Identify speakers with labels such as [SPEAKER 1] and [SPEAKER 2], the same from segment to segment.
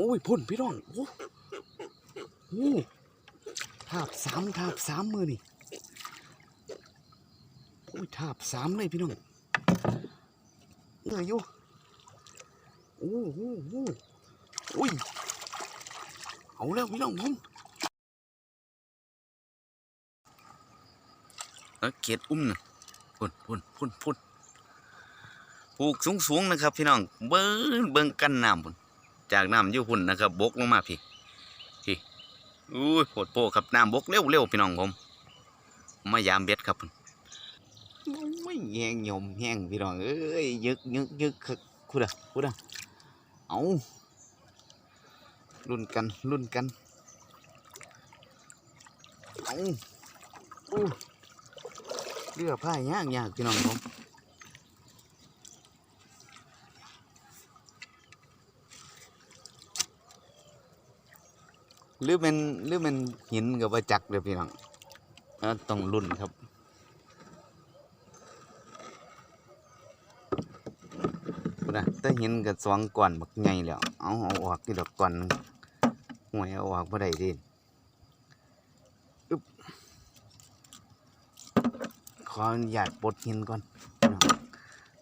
[SPEAKER 1] โอ้ยพ่นพี่น้องโอ้โหทาบสามทาบสามมือนี่โอ้ยทาบสามเลยพี่น้องเหนื่อยอยู่โอ้โหโอ้โหโอ้ยเอาแล้วพี่น้องผมแล้วเกตอุ้มนะพุ่นพุ่นพุ่นพุ่นปลูกสูงๆนะครับพี่น้อง เบิ้งเบิ้งกันน้ำพุ่น จากน้ำยู่พุ่นนะครับบกลงมาพี่พี่อุ้ยโหดโปครับน้ำบกเร็วเร็วพี่น้องผมมายามเบ็ดครับพุ่ไม่แยงยมแห้งพี่น้องเอ้ยยึกยึกยึกคึกคุณอะคุณอะเอารุ่นกันรุ่นกันเอาอู้เรือผ้ายากยากพี่น้องผม หรือเป็นหรือเป็นหินกับว่าจักษ์เดี๋ยวพี่น้องต้องรุ่นครับนนะแต่หินกับสองก่อนบักใหญ่แล้วเอาเอาออกที่ดอกก่อนห่วยเอาออกบ่ได้เดิอึ๊บขออนุญาตปลดหินก่อน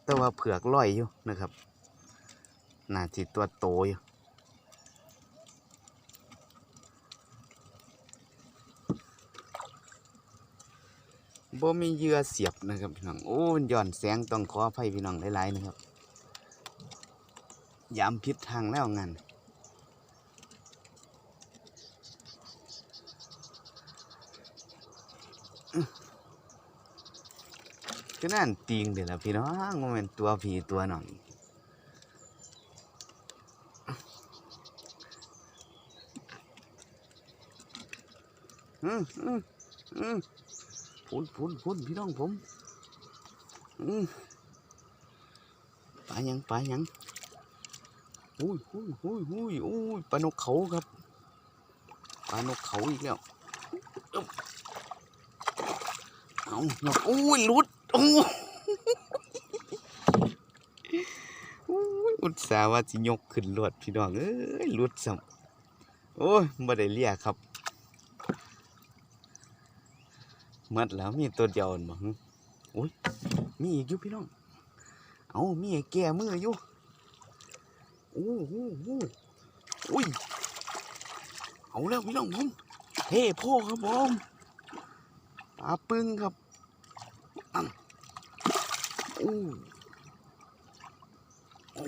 [SPEAKER 1] แต่ว่าเผือกลอยอยู่นะครับน่าจิตัวโตอยู่ บ่มีเหยื่อเสียบนะครับพี่น้องโอ้มันย้อนแสงต้องขออภัยพี่น้องหลายๆนะครับยามพิษทางแล้วงานก็นั่นติงเดี๋ยวละพี่น้องมันเป็นตัวผีตัวหน่อยอืมอืมอืม พุ่นพุ่นพุ่นพี่น้องผมอืมปลาหยังปลาหยังอุ้ยอุ้ยอุ้ยอุ้ยอุ้ยปลานกเขาครับปลานกเขาอีกแล้วเอานกอุ้ยลุดโอ้ยอุ้ยอุตส่าห์ว่าสิยกขึ้นรวดพี่น้องเอ้ยลุดซ้ำโอ้ยบ่ได้เลียครับ หมดแล้วมีตัวเดียวนั่นบ่หึอุ้ยมีอีกอยู่พี่น้อง เอามีไอ้แก่มืออยู่โอ้โหโอ้อุ้ย เอาแล้วพี่น้องผมเท่พ่อครับผมปลาปึ้งครับอันโอ้โอ้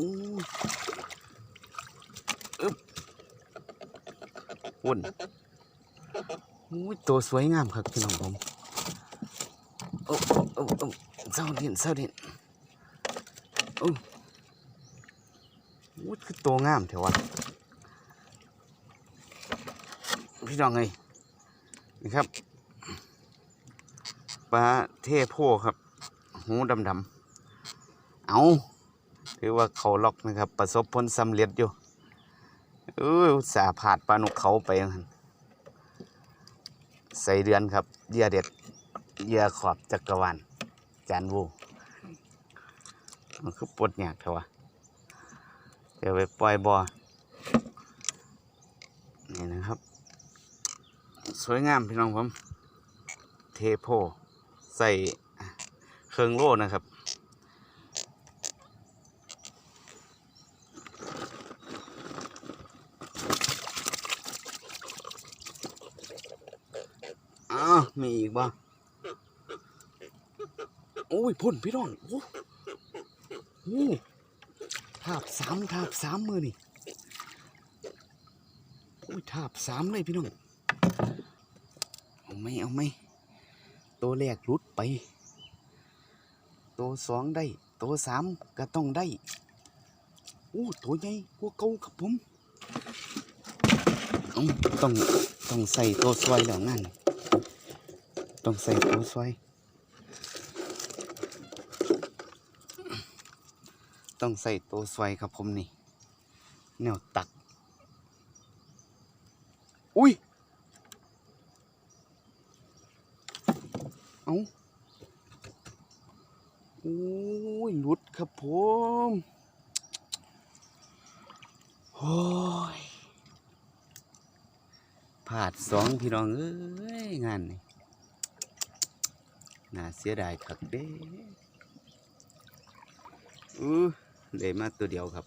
[SPEAKER 1] อึ๊บวุ่นโอ้ยตัวสวยงามครับพี่น้องผม โอ้โอ้โอ้เศร้าเด่นเศร้าเด่นโอ้โหคือตัวงามเถอะวะพี่น้องเอ้ยนี่ครับปลาเทโพครับ หูดำดำๆเอาถือว่าเขาล็อกนะครับ ประสบผลสำเร็จอยู่เออสาผ่านปลาหนุกเขาไปใส่เดือนครับเยื่อเด็ด เหยื่อขอบจักรวาลจานวูมันคือปวดหยากเถอะวะเดี๋ยวไปปล่อยบอนี่นะครับ สวยงามพี่น้องผม เทโพ ใส่เครื่องโล่นะครับอ้าวมีอีกบ่ โอ้ยพ่นพี่น้องโอ้โหทาบสามทาบสามมือนี่โอ้ยทาบสามเลยพี่น้องเอาไหมเอาไหมตัวแรกหลุดไป ตัวสองได้ ตัวสามก็ต้องได้โอ้ตัวใหญ่กว่าเก่าครับผมต้องต้องใส่ตัวซอยแล้วงั้นต้องใส่ตัวซอย ต้องใส่ตัวสวยครับผมนี่ แนวตัก อุ้ย เอาอุ้ยหลุดครับผมโอ้ยผาดสองพี่น้อง เอ้ย งานนี่น่าเสียดายถักเด้อ เด้มาตัวเดียวครับ